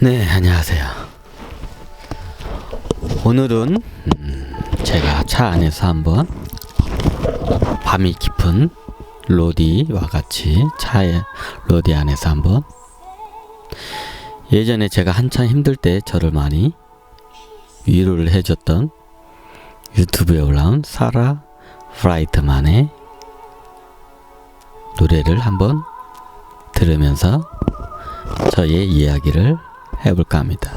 네, 안녕하세요. 오늘은 음, 제가 차 안에서 한번 밤이 깊은 로디와 같이 차에 로디 안에서 한번 예전에 제가 한참 힘들 때 저를 많이 위로를 해줬던 유튜브에 올라온 사라 프라이트만의 노래를 한번 들으면서 저의 이야기를 해볼까 합니다.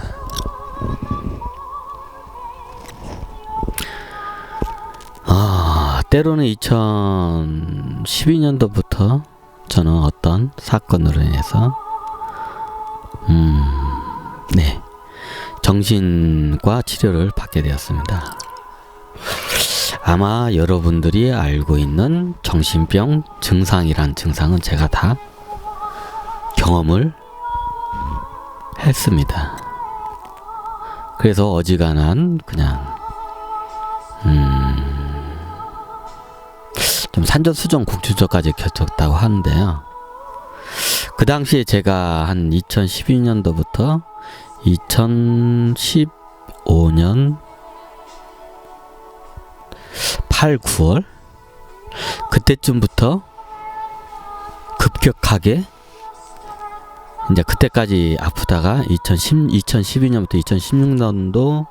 아, 때로는 2012년도부터 저는 어떤 사건으로 인해서, 음, 네, 정신과 치료를 받게 되었습니다. 아마 여러분들이 알고 있는 정신병 증상이란 증상은 제가 다 경험을 했습니다. 그래서 어지간한 그냥 음, 좀 산전수전 국주저까지 겪었다고 하는데요. 그 당시에 제가 한 2012년도부터 2015년 8, 9월 그때쯤부터 급격하게 이제 그때까지 아프다가 2010, 2012년부터 2016년도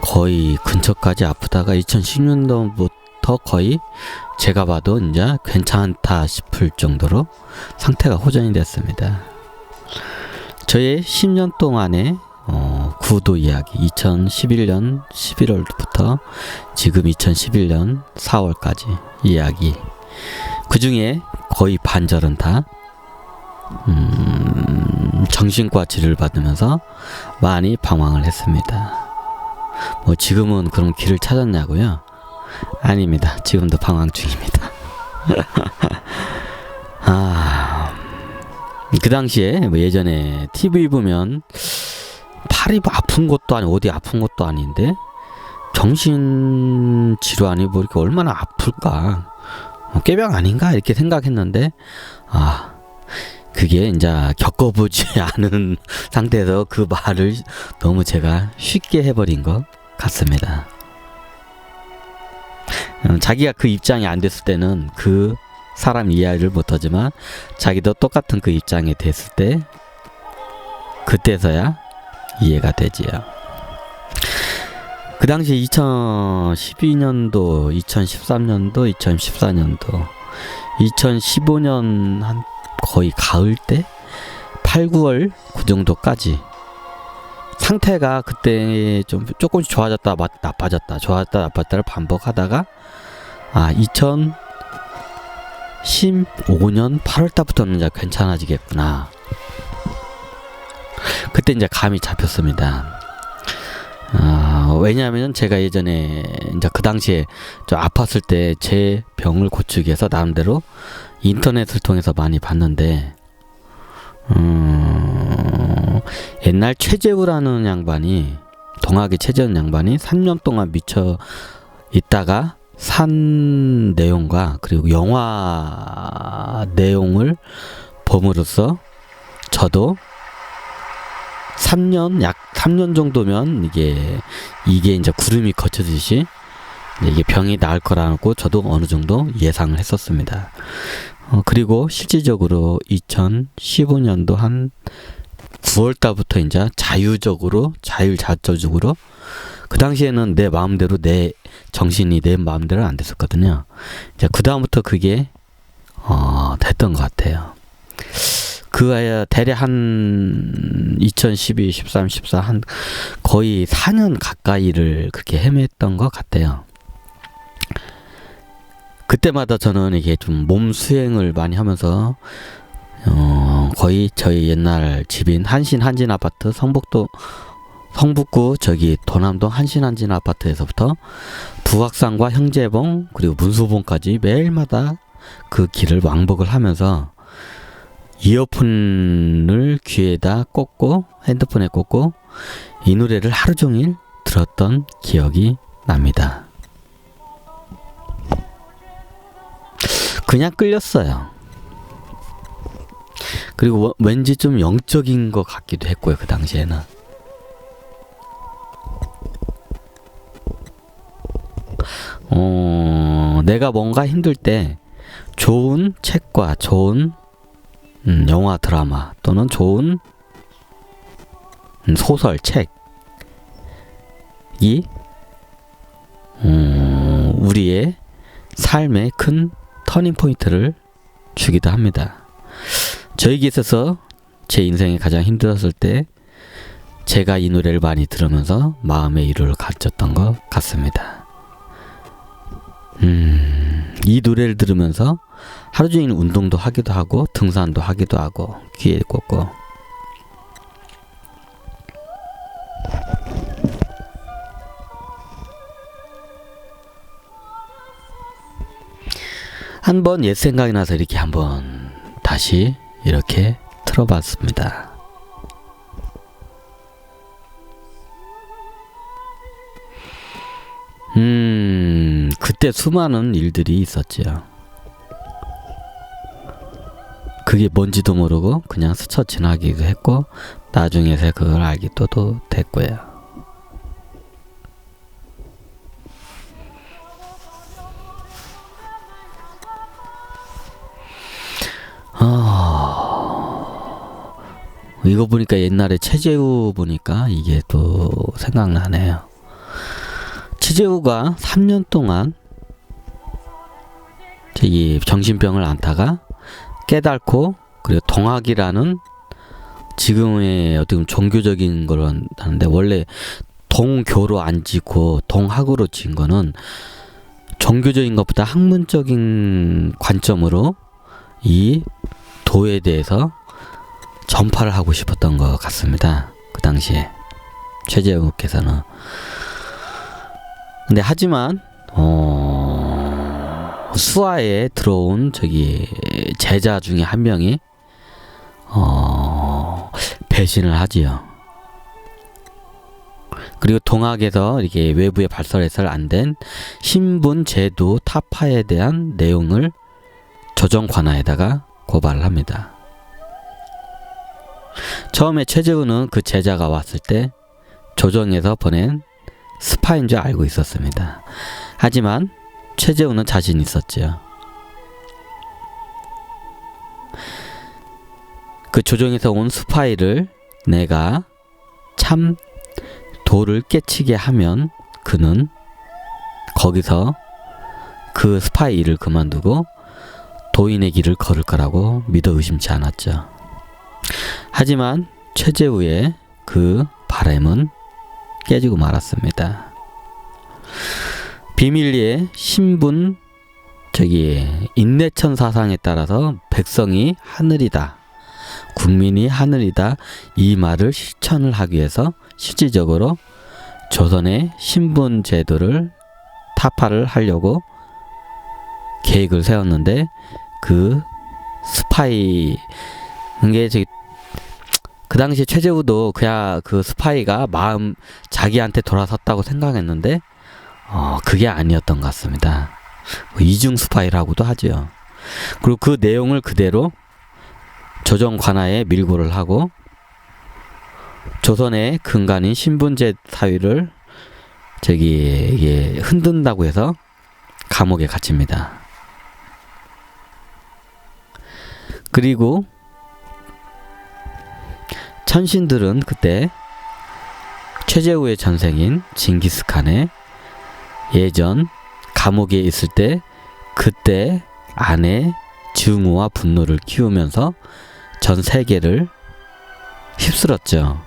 거의 근처까지 아프다가 2016년도부터 거의 제가 봐도 이제 괜찮다 싶을 정도로 상태가 호전이 됐습니다. 저의 10년 동안의 어, 구도 이야기 2011년 11월부터 지금 2011년 4월까지 이야기 그 중에 거의 반절은 다 음, 정신과 치료를 받으면서 많이 방황을 했습니다. 뭐 지금은 그런 길을 찾았냐고요? 아닙니다. 지금도 방황 중입니다. 아, 그 당시에 뭐 예전에 TV 보면 팔이 뭐 아픈 것도 아니 어디 아픈 것도 아닌데 정신 질환이 뭐 이렇게 얼마나 아플까? 어, 꾀병 아닌가 이렇게 생각했는데 아 그게 이제 겪어보지 않은 상태에서 그 말을 너무 제가 쉽게 해버린 것 같습니다. 음, 자기가 그 입장이 안 됐을 때는 그 사람 이해를 못하지만 자기도 똑같은 그 입장에 됐을 때 그때서야 이해가 되지요. 그 당시 2012년도, 2013년도, 2014년도, 2015년 한 거의 가을 때? 8, 9월 그 정도까지. 상태가 그때 좀 조금씩 좋아졌다 나빠졌다 좋아졌다 나빠졌다를 반복하다가 아 2015년 8월 달부터는 이제 괜찮아지겠구나. 그때 이제 감이 잡혔습니다. 아, 왜냐하면 제가 예전에 이제 그 당시에 좀 아팠을 때 제 병을 고치기 위해서 나름대로 인터넷을 통해서 많이 봤는데 음, 옛날 최재우라는 양반이 동학의 최재우 양반이 3년 동안 미쳐 있다가 산 내용과 그리고 영화 내용을 봄으로써 저도 3년 약 3년 정도면 이게 이게 이제 구름이 거쳐지듯이 이게 병이 나을 거라고 저도 어느 정도 예상을 했었습니다. 어, 그리고 실질적으로 2015년도 한 9월 달부터 이제 자유적으로 자율자조적으로 그 당시에는 내 마음대로 내 정신이 내 마음대로 안 됐었거든요. 이제 그 다음부터 그게 어, 됐던 것 같아요. 그 대략 한 2012, 13, 14 한 거의 4년 가까이를 그렇게 헤맸던 것 같아요. 그때마다 저는 이게 좀 몸 수행을 많이 하면서 어 거의 저희 옛날 집인 한신 한진 아파트 성북도 성북구 저기 도남동 한신 한진 아파트에서부터 부학산과 형제봉 그리고 문수봉까지 매일마다 그 길을 왕복을 하면서 이어폰을 귀에다 꽂고 핸드폰에 꽂고 이 노래를 하루 종일 들었던 기억이 납니다. 그냥 끌렸어요. 그리고 워- 왠지 좀 영적인 것 같기도 했고요 그 당시에는 어 내가 뭔가 힘들 때 좋은 책과 좋은 음, 영화 드라마 또는 좋은 음, 소설 책이 음, 우리의 삶의 큰 터닝 포인트를 주기도 합니다. 저에게 있어서 제 인생이 가장 힘들었을 때 제가 이 노래를 많이 들으면서 마음의 위로를 가졌던 것 같습니다. 음, 이 노래를 들으면서 하루 종일 운동도 하기도 하고 등산도 하기도 하고 귀에 꽂고 한번 옛 생각이 나서 이렇게 한번 다시 이렇게 틀어봤습니다. 음, 그때 수많은 일들이 있었지요. 그게 뭔지도 모르고 그냥 스쳐 지나기도 했고 나중에서 그걸 알기도 또 됐고요. 아, 이거 보니까 옛날에 최재우 보니까 이게 또 생각나네요. 최재우가 3년 동안 저기 정신병을 앓다가 깨닫고 그리고 동학이라는 지금의 어떻게 보면 종교적인 걸 하는데 원래 동교로 안 지고 동학으로 지은 거는 종교적인 것보다 학문적인 관점으로 이 도에 대해서 전파를 하고 싶었던 것 같습니다. 그 당시에 최재욱께서는 근데 하지만 어 수하에 들어온 저기 제자 중에 한 명이 어 배신을 하지요. 그리고 동학에서 이렇게 외부에 발설해서 안된 신분 제도 타파에 대한 내용을 조정 관아에다가 고발을 합니다. 처음에 최재우는 그 제자가 왔을 때 조정에서 보낸 스파인 줄 알고 있었습니다. 하지만 최재우는 자신 있었지요. 그 조정에서 온 스파이를 내가 참 도를 깨치게 하면 그는 거기서 그 스파이 일을 그만두고 도인의 길을 걸을 거라고 믿어 의심치 않았죠. 하지만 최재우의 그 바램은 깨지고 말았습니다. 비밀리에 신분 저기 인내천 사상에 따라서 백성이 하늘이다. 국민이 하늘이다. 이 말을 실천을 하기 위해서 실질적으로 조선의 신분 제도를 타파를 하려고 계획을 세웠는데 그 스파이 이게 저기 그 당시 최재우도 그야 그 스파이가 마음 자기한테 돌아섰다고 생각했는데 어 그게 아니었던 것 같습니다. 뭐 이중 스파이라고도 하죠. 그리고 그 내용을 그대로 조정 관아에 밀고를 하고 조선의 근간인 신분제 사회를 저기 흔든다고 해서 감옥에 갇힙니다. 그리고 천신들은 그때 최재우의 전생인 징기스칸의 예전 감옥에 있을 때 그때 아내 증오와 분노를 키우면서 전 세계를 휩쓸었죠.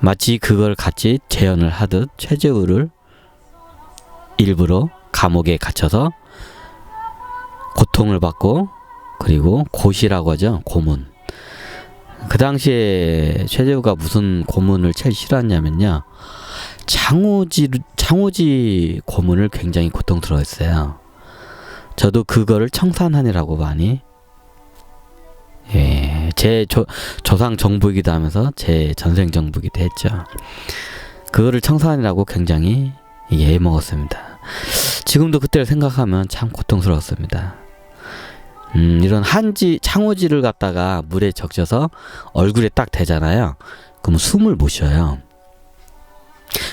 마치 그걸 같이 재현을 하듯 최재우를 일부러 감옥에 갇혀서 고통을 받고 그리고 고시라고 하죠. 고문. 그 당시에 최재우가 무슨 고문을 제일 싫어했냐면요. 창호지 창호지 고문을 굉장히 고통스러워했어요. 저도 그거를 청산하니라고 많이 예, 제 조, 조상 정부이기도 하면서 제 전생 정부이기도 했죠. 그거를 청산이라고 굉장히 예 먹었습니다. 지금도 그때를 생각하면 참 고통스러웠습니다. 음, 이런 한지 창호지를 갖다가 물에 적셔서 얼굴에 딱 대잖아요. 그럼 숨을 못 쉬어요.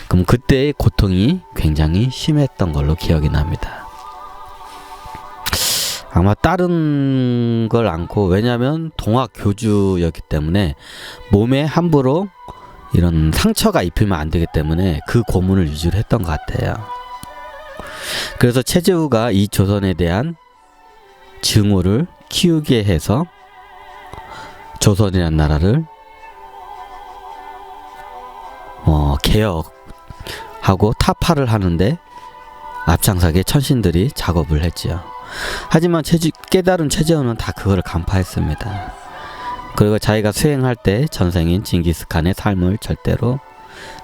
그럼 그때의 고통이 굉장히 심했던 걸로 기억이 납니다. 아마 다른 걸 않고 왜냐하면 동학 교주였기 때문에 몸에 함부로 이런 상처가 입히면 안 되기 때문에 그 고문을 유지를 했던 것 같아요. 그래서 최재우가 이 조선에 대한 증오를 키우게 해서 조선이라는 나라를 어, 개혁하고 타파를 하는데 앞장서게 천신들이 작업을 했지요. 하지만 체지, 깨달은 최재훈은 다 그거를 간파했습니다. 그리고 자기가 수행할 때 전생인 징기스칸의 삶을 절대로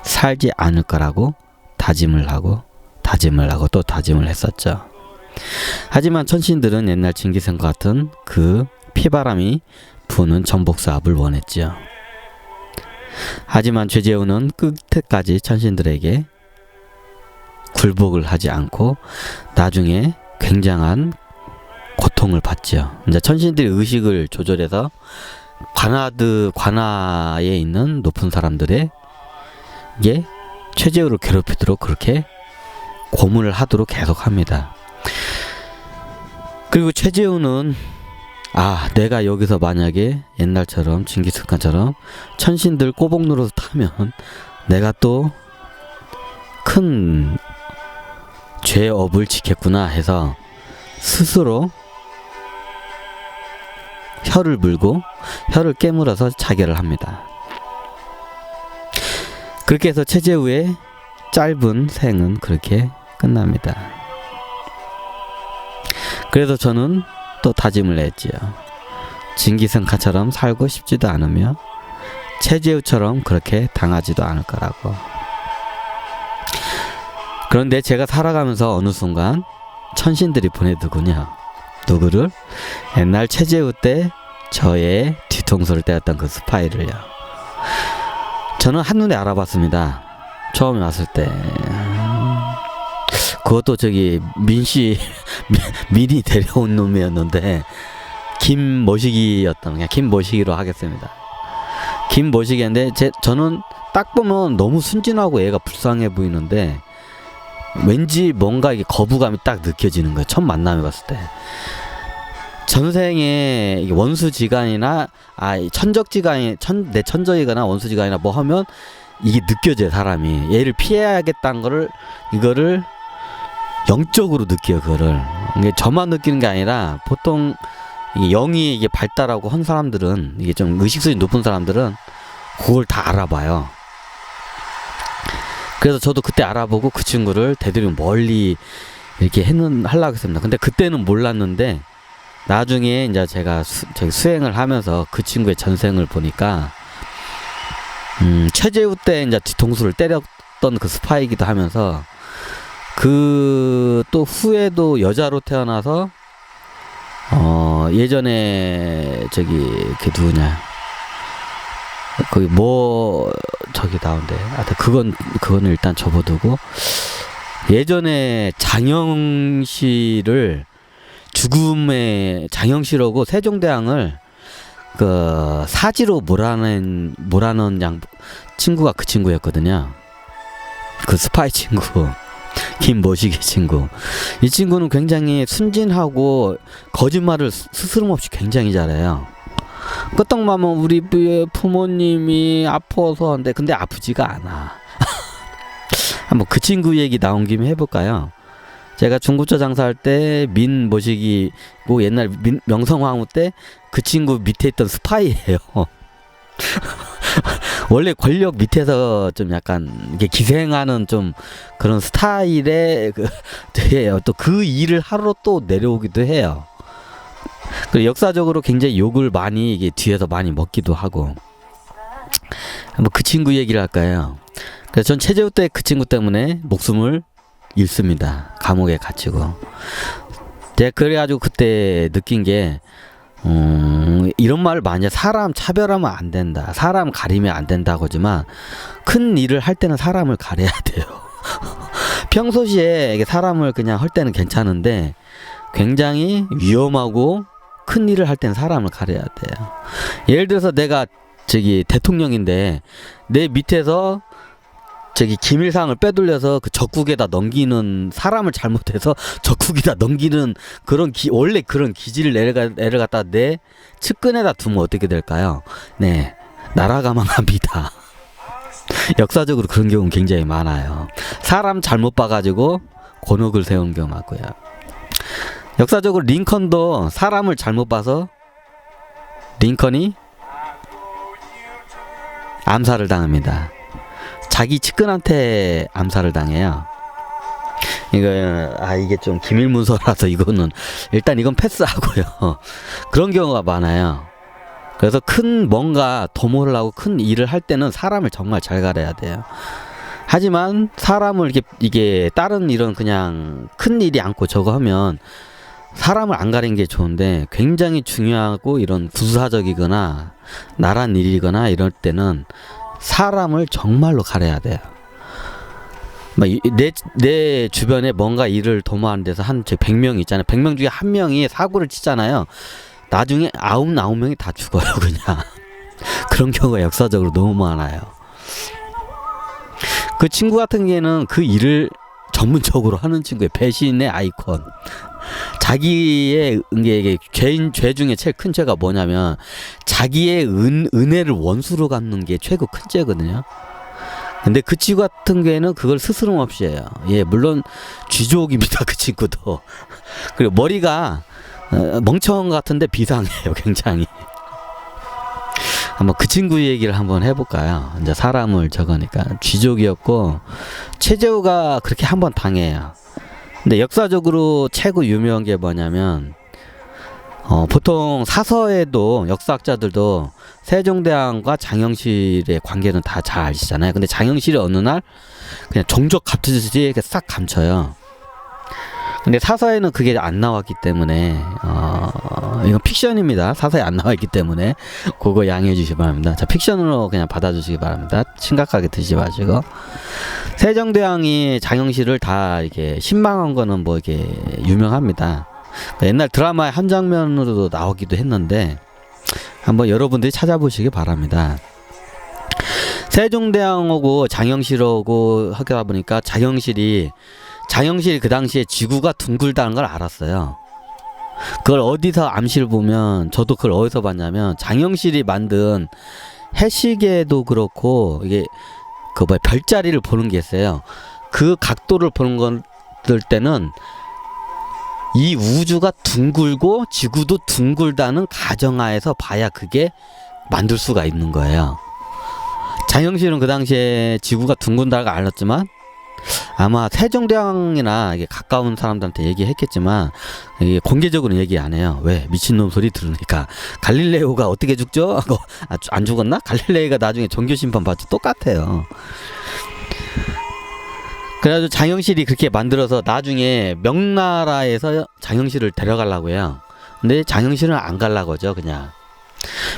살지 않을 거라고 다짐을 하고 다짐을 하고 또 다짐을 했었죠. 하지만 천신들은 옛날 징기스칸 같은 그 피바람이 부는 전복 사업을 원했지요. 하지만 최재훈은 끝에까지 천신들에게 굴복을 하지 않고 나중에 굉장한 고통을 받지요. 이제 천신들이 의식을 조절해서 관하드 관하에 있는 높은 사람들에게 최재우를 괴롭히도록 그렇게 고문을 하도록 계속합니다. 그리고 최재우는 아 내가 여기서 만약에 옛날처럼 징기스칸처럼 천신들 꼬복 노릇 하면 내가 또 큰 죄업을 지켰구나 해서 스스로 혀를 물고 혀를 깨물어서 자결을 합니다. 그렇게 해서 최재우의 짧은 생은 그렇게 끝납니다. 그래서 저는 또 다짐을 했지요. 징기승카처럼 살고 싶지도 않으며 최재우처럼 그렇게 당하지도 않을 거라고. 그런데 제가 살아가면서 어느 순간 천신들이 보내두군요. 누구를? 옛날 최재우 때 저의 뒤통수를 때렸던 그 스파이를요. 저는 한눈에 알아봤습니다. 처음에 왔을 때. 그것도 저기 민씨 미리 데려온 놈이었는데 김모식이였던 그냥 김모식이로 하겠습니다. 김모식이었는데 제 저는 딱 보면 너무 순진하고 애가 불쌍해 보이는데 왠지 뭔가 이게 거부감이 딱 느껴지는 거예요. 첫 만남에 봤을 때. 전생에 원수지간이나 아 천적지간이 천 내 천적이거나 원수지간이나 뭐 하면 이게 느껴져요 사람이 얘를 피해야겠다는 거를 이거를 영적으로 느껴요 그거를 이게 저만 느끼는 게 아니라 보통 이게 영이 이게 발달하고 한 사람들은 이게 좀 의식수준이 높은 사람들은 그걸 다 알아봐요. 그래서 저도 그때 알아보고 그 친구를 대들이 멀리 이렇게 했는 하려고 했습니다. 근데 그때는 몰랐는데 나중에 이제 제가 수, 수행을 하면서 그 친구의 전생을 보니까 음, 최재우 때 이제 뒤통수를 때렸던 그 스파이기도 하면서 그 또 후에도 여자로 태어나서 어 예전에 저기 그 누구냐 거기 뭐 저기 나온대. 하여튼 그건 그거는 일단 접어두고 예전에 장영 씨를 죽음의 장영 씨라고 세종대왕을 그 사지로 몰아낸 몰아넣은 양 친구가 그 친구였거든요. 그 스파이 친구. 김모식의 친구. 이 친구는 굉장히 순진하고 거짓말을 스스럼 없이 굉장히 잘해요. 끄떡마면 우리 부모님이 아파서 한데 근데 아프지가 않아. 한번 그 친구 얘기 나온 김에 해볼까요? 제가 중고차 장사할 때 민 모시기고 옛날 민, 명성황후 때 그 친구 밑에 있던 스파이예요. 원래 권력 밑에서 좀 약간 이게 기생하는 좀 그런 스타일의 그 또그 일을 하러 또 내려오기도 해요. 그 역사적으로 굉장히 욕을 많이 이게 뒤에서 많이 먹기도 하고 한번 그 친구 얘기를 할까요? 그래서 전 체제우 때 그 친구 때문에 목숨을 잃습니다. 감옥에 갇히고. 제가 그래가지고 그때 느낀 게 음, 이런 말을 많이 해. 사람 차별하면 안 된다. 사람 가리면 안 된다고 하지만 큰 일을 할 때는 사람을 가려야 돼요. 평소시에 사람을 그냥 할 때는 괜찮은데 굉장히 위험하고 큰 일을 할땐 사람을 가려야 돼요. 예를 들어서 내가 저기 대통령인데 내 밑에서 저기 기밀상을 빼돌려서 그 적국에다 넘기는 사람을 잘못해서 적국에다 넘기는 그런 기, 원래 그런 기지를 내려가 내려갔다 내 측근에다 두면 어떻게 될까요? 네, 나라가 망합니다. 역사적으로 그런 경우는 굉장히 많아요. 사람 잘못 봐가지고 곤혹을 세운 경우 많고요. 역사적으로 링컨도 사람을 잘못 봐서 링컨이 암살을 당합니다. 자기 측근한테 암살을 당해요. 이거 아 이게 좀 기밀 문서라서 이거는 일단 이건 패스하고요. 그런 경우가 많아요. 그래서 큰 뭔가 도모를 하고 큰 일을 할 때는 사람을 정말 잘 가려야 돼요. 하지만 사람을 이게 이게 다른 이런 그냥 큰 일이 않고 저거 하면 사람을 안 가린 게 좋은데 굉장히 중요하고 이런 부사적이거나 나란 일이거나 이럴 때는 사람을 정말로 가려야 돼요. 내, 내 주변에 뭔가 일을 도모하는 데서 한 100명 있잖아요. 100명 중에 한 명이 사고를 치잖아요. 나중에 아홉, 아홉 명이 다 죽어요, 그냥. 그런 경우가 역사적으로 너무 많아요. 그 친구 같은 경우에는 그 일을 전문적으로 하는 친구의 배신의 아이콘. 자기의 이게 죄인 죄 중에 제일 큰 죄가 뭐냐면 자기의 은, 은혜를 원수로 갚는 게 최고 큰 죄거든요. 근데 그 친구 같은 경우에는 그걸 스스럼 없이 해요. 예, 물론 쥐족입니다. 그 친구도. 그리고 머리가 어, 멍청 같은데 비상해요. 굉장히. 한번 그 친구 얘기를 한번 해볼까요? 이제 사람을 적으니까 쥐족이었고 최재우가 그렇게 한번 당해요. 근데 역사적으로 최고 유명한 게 뭐냐면 어, 보통 사서에도 역사학자들도 세종대왕과 장영실의 관계는 다 잘 아시잖아요. 근데 장영실이 어느 날 그냥 종족 갑투듯이 이렇게 싹 감춰요. 근데 사서에는 그게 안 나왔기 때문에 어, 이건 픽션입니다. 사서에 안 나와 있기 때문에 그거 양해해 주시기 바랍니다. 자, 픽션으로 그냥 받아주시기 바랍니다. 심각하게 드시지 마시고 세종대왕이 장영실을 다 이게 신망한 거는 뭐 이게 유명합니다. 그러니까 옛날 드라마의 한 장면으로도 나오기도 했는데 한번 여러분들이 찾아보시기 바랍니다. 세종대왕하고 장영실하고 하다 보니까 장영실이 장영실이 그 당시에 지구가 둥글다는 걸 알았어요. 그걸 어디서 암시를 보면 저도 그걸 어디서 봤냐면 장영실이 만든 해시계도 그렇고 이게 그 뭐야 별자리를 보는 게 있어요. 그 각도를 보는 것들 때는 이 우주가 둥글고 지구도 둥글다는 가정하에서 봐야 그게 만들 수가 있는 거예요. 장영실은 그 당시에 지구가 둥근다고 알았지만 아마 세종대왕이나 가까운 사람들한테 얘기했겠지만 이게 공개적으로 얘기 안 해요. 왜 미친놈 소리 들으니까 갈릴레오가 어떻게 죽죠? 하고 아, 안 죽었나? 갈릴레이가 나중에 종교 심판 받죠. 똑같아요. 그래가지고 장영실이 그렇게 만들어서 나중에 명나라에서 장영실을 데려가려고 해요. 근데 장영실은 안 갈라고 하죠, 그냥.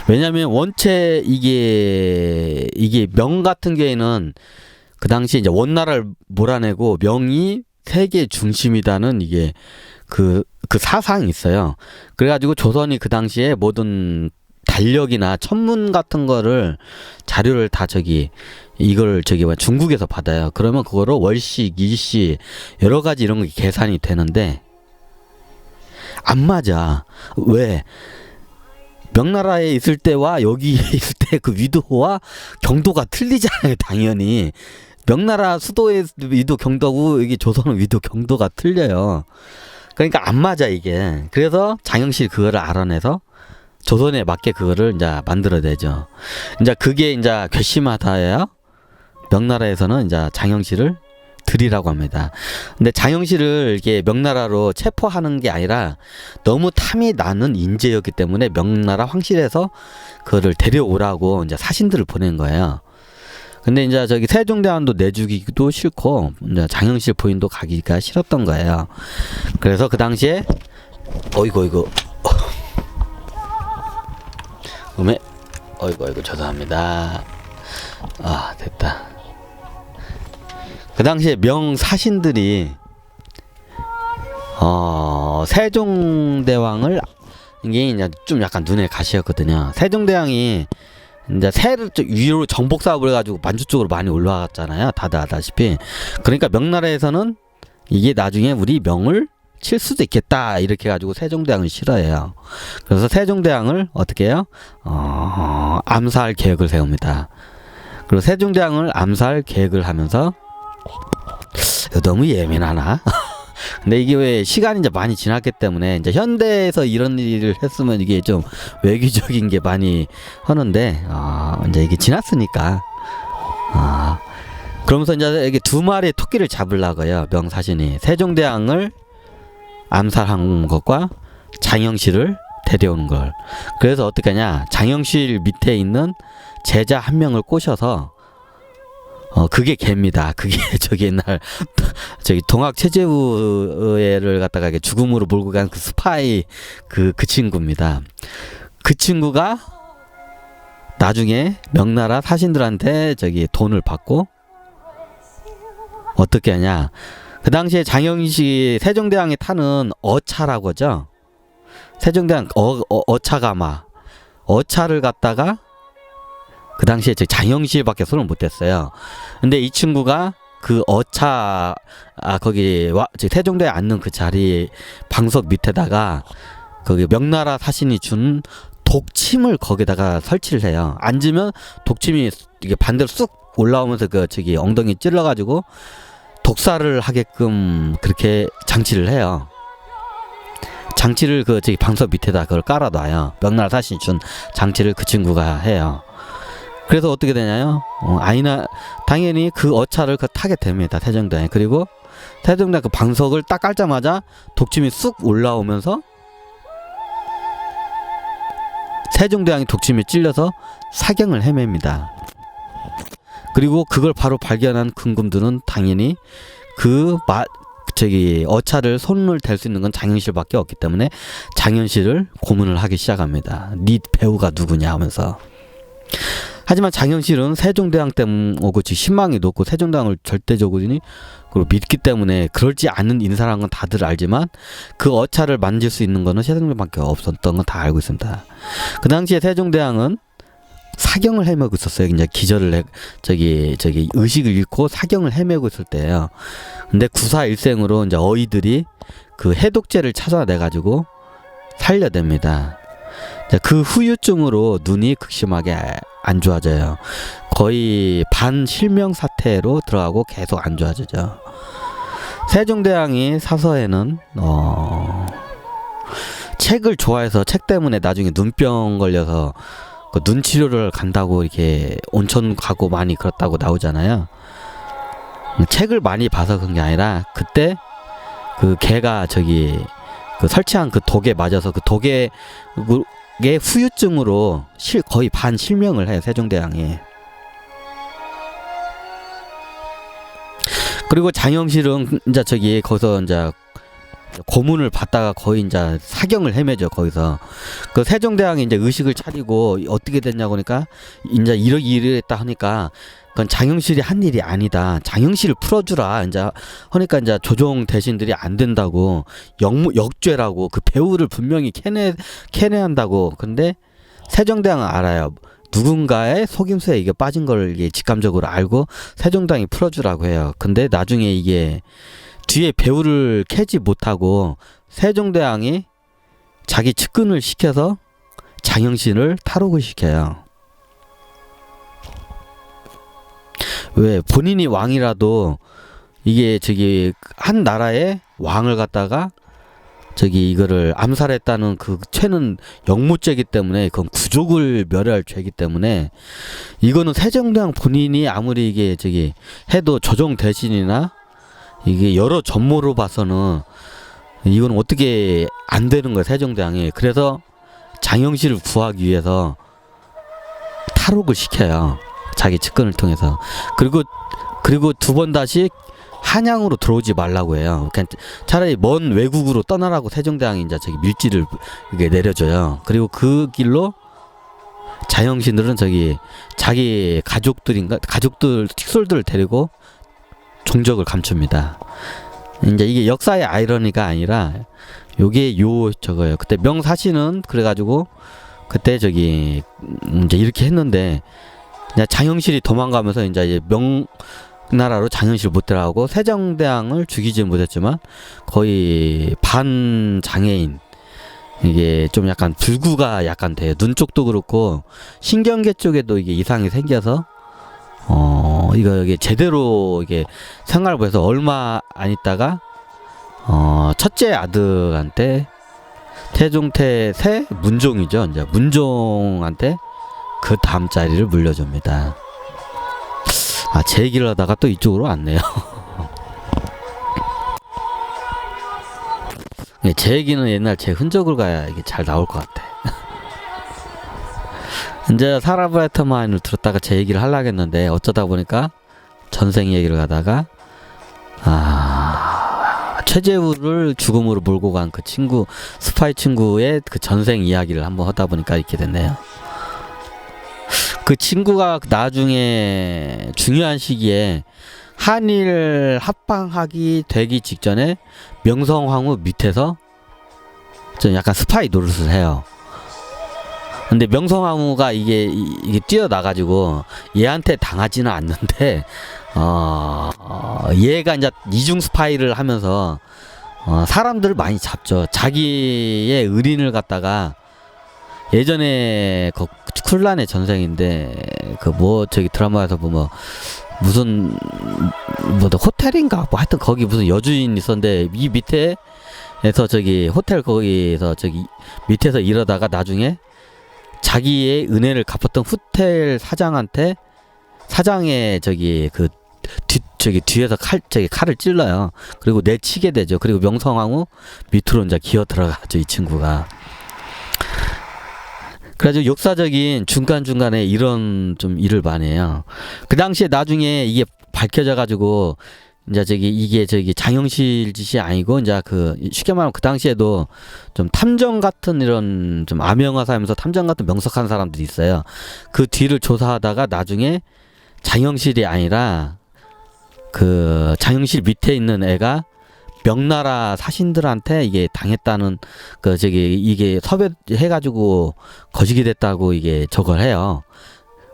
왜냐면 원체 이게 이게 명 같은 경우에는 그 당시 이제 원나라를 몰아내고 명이 세계 중심이다는 이게 그, 그 사상이 있어요. 그래가지고 조선이 그 당시에 모든 달력이나 천문 같은 거를 자료를 다 저기 이걸 저기 뭐 중국에서 받아요. 그러면 그거로 월식, 일식 여러 가지 이런 게 계산이 되는데 안 맞아. 왜? 명나라에 있을 때와 여기 있을 때 그 위도와 경도가 틀리잖아요, 당연히. 명나라 수도의 위도 경도고 여기 조선은 위도 경도가 틀려요. 그러니까 안 맞아 이게. 그래서 장영실 그거를 알아내서 조선에 맞게 그거를 이제 만들어내죠. 이제 그게 이제 괘씸하다예요. 명나라에서는 이제 장영실을 들이라고 합니다. 근데 장영실을 이게 명나라로 체포하는 게 아니라 너무 탐이 나는 인재였기 때문에 명나라 황실에서 그거를 데려오라고 이제 사신들을 보낸 거예요. 근데 이제 저기 세종대왕도 내주기도 싫고 이제 장영실 부인도 가기가 싫었던 거예요. 그래서 그 당시에 어이구 어이구 음에 어이구 어이구 죄송합니다. 아 됐다. 그 당시에 명사신들이 어 세종대왕을 이게 이제 좀 약간 눈에 가시였거든요. 세종대왕이 이제 새를 좀 위로 정복 사업을 해가지고 만주 쪽으로 많이 올라갔잖아요. 다들 아다시피. 그러니까 명나라에서는 이게 나중에 우리 명을 칠 수도 있겠다 이렇게 해가지고 세종대왕을 싫어해요. 그래서 세종대왕을 어떻게 해요? 어, 암살 계획을 세웁니다. 그리고 세종대왕을 암살 계획을 하면서 이거 너무 예민하나? 근데 이게 왜 시간이 이제 많이 지났기 때문에 이제 현대에서 이런 일을 했으면 이게 좀 외교적인 게 많이 하는데 아 이제 이게 지났으니까. 아 그러면서 이제 이게 두 마리의 토끼를 잡으려고요 명사신이. 세종대왕을 암살한 것과 장영실을 데려오는 걸. 그래서 어떻게 하냐? 장영실 밑에 있는 제자 한 명을 꼬셔서 어 그게 개입니다. 그게 저기 옛날 저기 동학 체제부를 갖다가 죽음으로 몰고 간 그 스파이 그그 친구입니다. 그 친구가 나중에 명나라 사신들한테 저기 돈을 받고 어떻게 하냐? 그 당시에 장영시 세종대왕이 타는 어차라고 하죠. 세종대왕 어, 어 어차가마 어차를 갖다가 그 당시에 저 장영실밖에 손을 못 댔어요. 근데 이 친구가 그 어차 아 거기 와저 세종대에 앉는 그 자리 방석 밑에다가 거기 명나라 사신이 준 독침을 거기다가 설치를 해요. 앉으면 독침이 이게 반대로 쑥 올라오면서 그 저기 엉덩이 찔러가지고 독사를 하게끔 그렇게 장치를 해요. 장치를 그 저기 방석 밑에다 그걸 깔아놔요. 명나라 사신이 준 장치를 그 친구가 해요. 그래서 어떻게 되냐요? 어, 아이나 당연히 그 어차를 그 타게 됩니다. 세종대왕 그리고 세종대왕 그 방석을 딱 깔자마자 독침이 쑥 올라오면서 세종대왕이 독침에 찔려서 사경을 헤맵니다. 그리고 그걸 바로 발견한 금금들은 당연히 그 마, 저기 어차를 손을 댈 수 있는 건 장현실밖에 없기 때문에 장현실을 고문을 하기 시작합니다. 네 배우가 누구냐 하면서. 하지만 장영실은 세종대왕 때문에 오고 즉 신망이 높고 세종대왕을 절대적으로 믿기 때문에 그럴지 않은 인사라는 건 다들 알지만 그 어차를 만질 수 있는 거는 세종대왕밖에 없었던 건 다 알고 있습니다. 그 당시에 세종대왕은 사경을 헤매고 있었어요. 이제 기절을 해, 저기 저기 의식을 잃고 사경을 헤매고 있을 때예요. 근데 구사일생으로 이제 어이들이 그 해독제를 찾아내 가지고 살려냅니다. 자, 그 후유증으로 눈이 극심하게 안 좋아져요. 거의 반실명 사태로 들어가고 계속 안 좋아지죠. 세종대왕이 사서에는 어, 책을 좋아해서 책 때문에 나중에 눈병 걸려서 그 눈치료를 간다고 이렇게 온천 가고 많이 그렇다고 나오잖아요. 책을 많이 봐서 그런 게 아니라 그때 그 개가 저기 그 설치한 그 독에 맞아서 그 독에 게 후유증으로 실 거의 반 실명을 해요 세종대왕이. 그리고 장영실은 이제 저기 거기서 이제 고문을 받다가 거의 이제 사경을 헤매죠 거기서 그 세종대왕이 이제 의식을 차리고 어떻게 됐냐고 하니까 이제 이러 이랬다 하니까 그건 장영실이 한 일이 아니다. 장영실을 풀어주라. 이제 하니까 이제 조종 대신들이 안 된다고 역 역죄라고 그 배우를 분명히 캐내 캐내한다고. 근데 세종대왕은 알아요. 누군가의 속임수에 이게 빠진 걸 이게 직감적으로 알고 세종대왕이 풀어주라고 해요. 근데 나중에 이게 뒤에 배우를 캐지 못하고 세종대왕이 자기 측근을 시켜서 장영실을 탈옥을 시켜요. 왜 본인이 왕이라도 이게 저기 한 나라의 왕을 갖다가 저기 이거를 암살했다는 그 죄는 영무죄이기 때문에 그건 구족을 멸할 죄이기 때문에 이거는 세종대왕 본인이 아무리 이게 저기 해도 조정 대신이나 이게 여러 전모로 봐서는 이건 어떻게 안 되는 거야 세종대왕이 그래서 장영실을 구하기 위해서 탈옥을 시켜요. 자기 측근을 통해서 그리고 그리고 두 번 다시 한양으로 들어오지 말라고 해요. 그냥 차라리 먼 외국으로 떠나라고 세종대왕이 이제 저기 밀지를 이게 내려줘요. 그리고 그 길로 자영신들은 저기 자기 가족들인가 가족들 틱솔들을 데리고 종적을 감춥니다. 이제 이게 역사의 아이러니가 아니라 요게 요 저거예요. 그때 명사시는 그래가지고 그때 저기 음, 이제 이렇게 했는데 이제 장영실이 도망가면서 이제 명나라로 장영실 못 들어가고 세종대왕을 죽이지 못했지만 거의 반 장애인 이게 좀 약간 불구가 약간 돼요. 눈 쪽도 그렇고 신경계 쪽에도 이게 이상이 생겨서 어 이거 이게 제대로 이게 생활을 해서 얼마 안 있다가 어 첫째 아들한테 태종태 세 문종이죠. 이제 문종한테 그 다음 자리를 물려줍니다. 아, 제 얘기를 하다가 또 이쪽으로 왔네요. 예, 제 얘기는 옛날 제 흔적을 가야 이게 잘 나올 것 같아. 이제 사라브레터마인을 들었다가 제 얘기를 하려고 했는데 어쩌다 보니까 전생 얘기를 가다가 아 최재우를 죽음으로 몰고 간 그 친구 스파이 친구의 그 전생 이야기를 한번 하다 보니까 이렇게 됐네요. 그 친구가 나중에 중요한 시기에 한일 합방하기 되기 직전에 명성황후 밑에서 좀 약간 스파이 노릇을 해요. 근데 명성황후가 이게 이- 이게 뛰어나가지고 얘한테 당하지는 않는데 어, 어, 얘가 이제 이중 스파이를 하면서 어, 사람들을 많이 잡죠. 자기의 의린을 갖다가 예전에 그 쿨란의 전생인데 그 뭐 저기 드라마에서 보면 무슨 뭐 호텔인가 뭐 하여튼 거기 무슨 여주인 있었는데 이 밑에에서 저기 호텔 거기서 저기 밑에서 이러다가 나중에 자기의 은혜를 갚았던 호텔 사장한테 사장의 저기 그 뒤, 저기 뒤에서 칼 저기 칼을 찔러요. 그리고 내치게 되죠. 그리고 명성황후 밑으로 이제 기어 들어가죠. 이 친구가. 그래가지고 역사적인 중간중간에 이런 좀 일을 많이 해요. 그 당시에 나중에 이게 밝혀져 가지고 이제 저기 이게 저기 장영실 짓이 아니고 이제 그 쉽게 말하면 그 당시에도 좀 탐정 같은 이런 좀 암영화사하면서 탐정 같은 명석한 사람들이 있어요. 그 뒤를 조사하다가 나중에 장영실이 아니라 그 장영실 밑에 있는 애가 명나라 사신들한테 이게 당했다는 그 저기 이게 섭외해가지고 거시기 됐다고 이게 저걸 해요.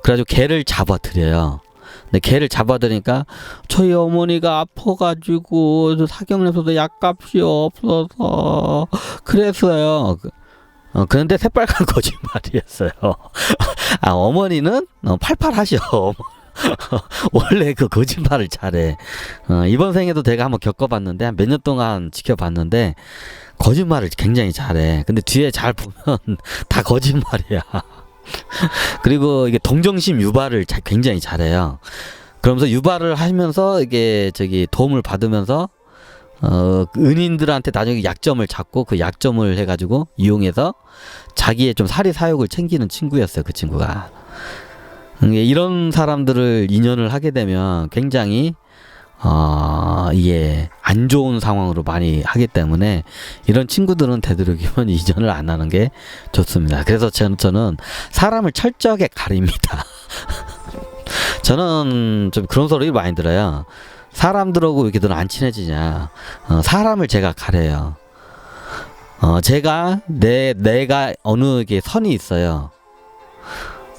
그래가지고 개를 잡아들여요. 근데 개를 잡아들니까 저희 어머니가 아파가지고 사경에서도 약값이 없어서 그랬어요. 그- 어, 그런데 새빨간 거짓말이었어요. 아 어머니는 어, 팔팔하셔. 원래 그 거짓말을 잘해. 어, 이번 생에도 내가 한번 겪어봤는데 한 몇 년 동안 지켜봤는데 거짓말을 굉장히 잘해. 근데 뒤에 잘 보면 다 거짓말이야. 그리고 이게 동정심 유발을 자- 굉장히 잘해요. 그러면서 유발을 하면서 이게 저기 도움을 받으면서 어 은인들한테 나중에 약점을 잡고 그 약점을 해가지고 이용해서 자기의 좀 사리 사욕을 챙기는 친구였어요 그 친구가. 음, 이런 사람들을 인연을 하게 되면 굉장히 어 이게 안 좋은 상황으로 많이 하기 때문에 이런 친구들은 되도록이면 이전을 안 하는 게 좋습니다. 그래서 저는, 저는 사람을 철저하게 가립니다. 저는 좀 그런 소리 많이 들어요. 사람들하고 이렇게 넌안 친해지냐. 어, 사람을 제가 가려요. 어, 제가 내 내가 어느 게 선이 있어요.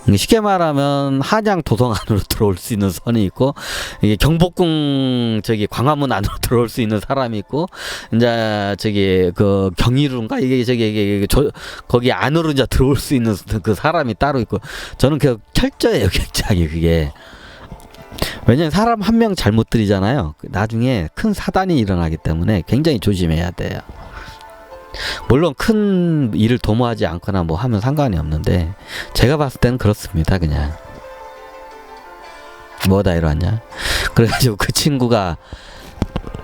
음, 쉽게 말하면 한양 도성 안으로 들어올 수 있는 선이 있고 이게 경복궁 저기 광화문 안으로 들어올 수 있는 사람이 있고 이제 저기 그 경이루인가? 이게 저기 이게 저 거기 안으로 이제 들어올 수 있는 그 사람이 따로 있고 저는 그 철저해요 굉장히 그게. 왜냐면 사람 한 명 잘못 들이잖아요. 나중에 큰 사단이 일어나기 때문에 굉장히 조심해야 돼요 물론 큰 일을 도모하지 않거나 뭐 하면 상관이 없는데 제가 봤을 때는 그렇습니다 그냥 뭐다 이러냐 그래가지고 그 친구가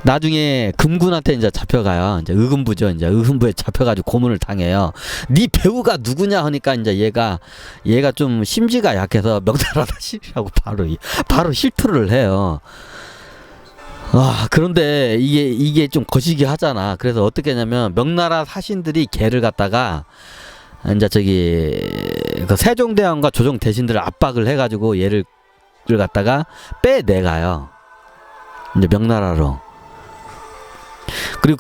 나중에 금군한테 이제 잡혀가요. 이제 의금부죠. 이제 의금부에 잡혀가지고 고문을 당해요. 네 배우가 누구냐 하니까 이제 얘가 얘가 좀 심지가 약해서 명나라 사실이라고 바로 이- 바로 실투를 해요. 아 그런데 이게 이게 좀 거시기 하잖아. 그래서 어떻게 했냐면 명나라 사신들이 개를 갖다가 이제 저기 그 세종대왕과 조정 대신들을 압박을 해가지고 얘를 를 갖다가 빼내가요. 이제 명나라로. 그리고